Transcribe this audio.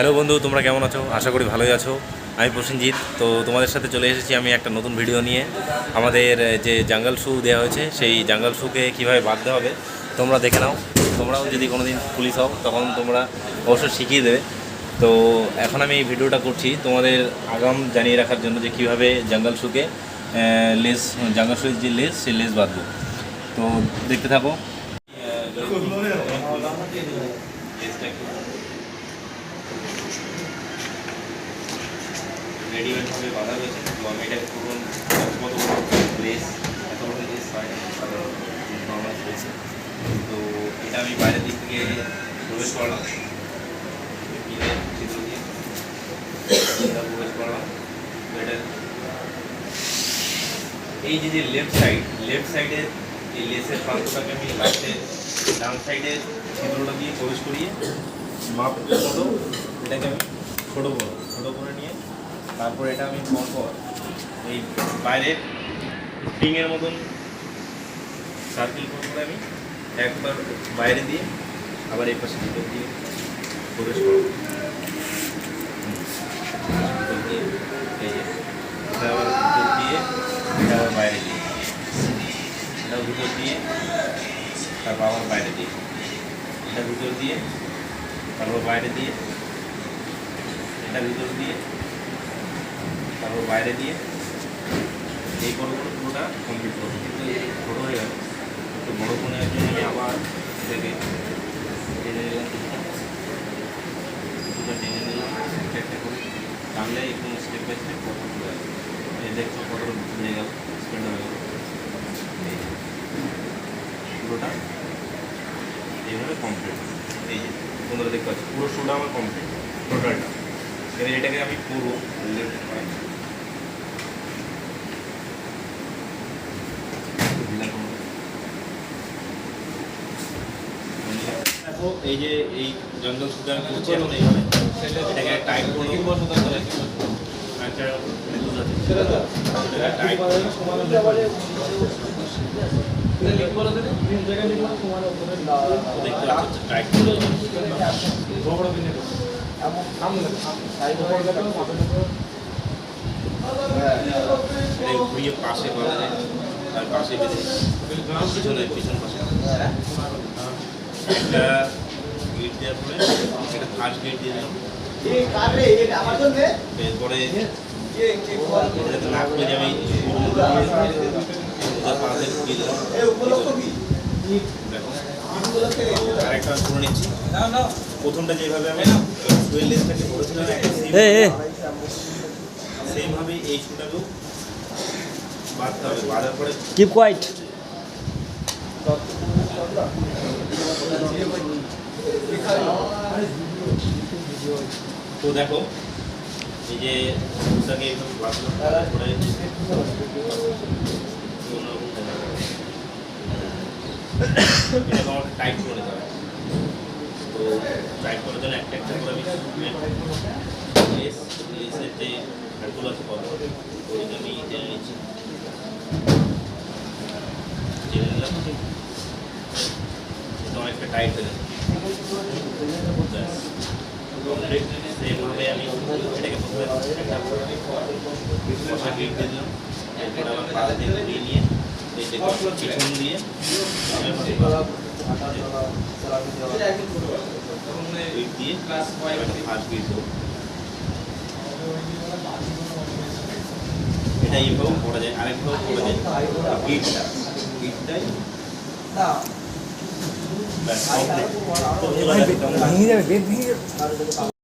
Hello বন্ধু তোমরা কেমন আছো? আশা করি ভালোই আছো। আমি প্রসেনজিৎ। তো তোমাদের সাথে চলে এসেছি আমি একটা নতুন ভিডিও নিয়ে। আমাদের যে জাঙ্গাল শু দেওয়া হয়েছে সেই জাঙ্গাল শুকে কীভাবে বাঁধতে হবে তোমরা দেখে নাও। তোমরাও যদি কোনো দিন পুলিশ হও তখন তোমরা অবশ্যই শিখিয়ে দেবে। তো এখন আমি এই ভিডিওটা করছি তোমাদের আগাম জানিয়ে রাখার জন্য যে কীভাবে জাঙ্গাল শুকে লেস জাঙ্গাল শুয়ের যে লেস সেই লেস বাঁধবো। তো দেখতে থাকো। বাঁধা রয়েছে তো আমি এটা পুরন কত লেস এত বড় লেস হয় সাধারণ নর্মাল রয়েছে তো এটা আমি বাইরের দিক থেকে প্রবেশ করলাম পিনের চিত্র দিয়ে এটা প্রবেশ করলাম তো এটা এই যে যে লেফট সাইড লেফট সাইডের এই লেসের প্রান্তটাকে আমি লাস্টে ডান সাইডে ছিদ্রটা দিয়ে প্রবেশ করিয়ে মাপ মতো এটাকে আমি ছোটো করো, ছোটো করে নিয়ে তারপর এটা আমি পরপর এই বাইরে স্প্রিংয়ের মতন সার্কেল করে আমি একবার বাইরে দিয়ে আবার এই পাশে ভিতর দিয়ে প্রবেশ করো ভিতর দিয়ে এই যে, এটা আবার ভিতর দিয়ে, এটা আবার বাইরে দিয়ে। এটা ভিতর দিয়ে, তারপর আবার বাইরে দিয়ে। এটা ভিতর দিয়ে, তারপর বাইরে দিয়ে এটা ভিতর দিয়ে, তারপর বাইরে দিয়ে এই বড় বড় পুরোটা কমপ্লিট করব। কিন্তু ছোটো হয়ে গেল। একটু বড়ো ফোনের জন্য আমি আবার এটাকে কিছুটা টেনে নিলাম, একটা একটা করে। টানলে একটু স্টেপ বাই স্টেপ এই দেখছ কত বেড়ে গেল স্পেন্ড হয়ে গেল। পুরোটা এইভাবে কমপ্লিট এই যে, তোমরা দেখতে পাচ্ছ, পুরো শোটা আমার কমপ্লিট টোটালটা এবার এটাকে আমি পুরো লেফট পয়েন্ট এই যে এই জঙ্গল সুগার করছি এখন এইভাবে এটাকে টাইট করে আচ্ছা টাইট করে দেখতে পাচ্ছ টাইট করে পাশে যায় আর পাশে বেঁধে পিছনে, পিছন পাশে। একটা গেট দেওয়ার পরে একটা ফার্স্ট গেট দিয়ে দিলাম। এরপরে যাতে না করে আমি পাশে ঢুকিয়ে দিলাম। আরেকটা করে নিচ্ছি প্রথমটা যেভাবে আমি সেইভাবে এই শুটাকেও বাঁধতে পরে কিপ কোয়াইট তো দেখো এই যে বাঁধলাম তারপরে অন্যরকম যাবে। টাইট করে নিতে তো টাইট করার জন্য একটা একটা করে আমি লেস লেসের যে হাড়গুলো আছে ওইটা আমি টেনে নিচ্ছি। টেনে নিলাম অনেকটা টাইট হয়ে যাবে। সেইভাবে আমি এটাকে প্রথমে দিলাম। এরপর আবার দিয়ে নিয়ে দিয়ে এটা এইভাবেও করা যায় আরেকভাবেও করা যায় গিটটা গিটটাই ভেঙে যাবে বেদ ভেঙে যাবে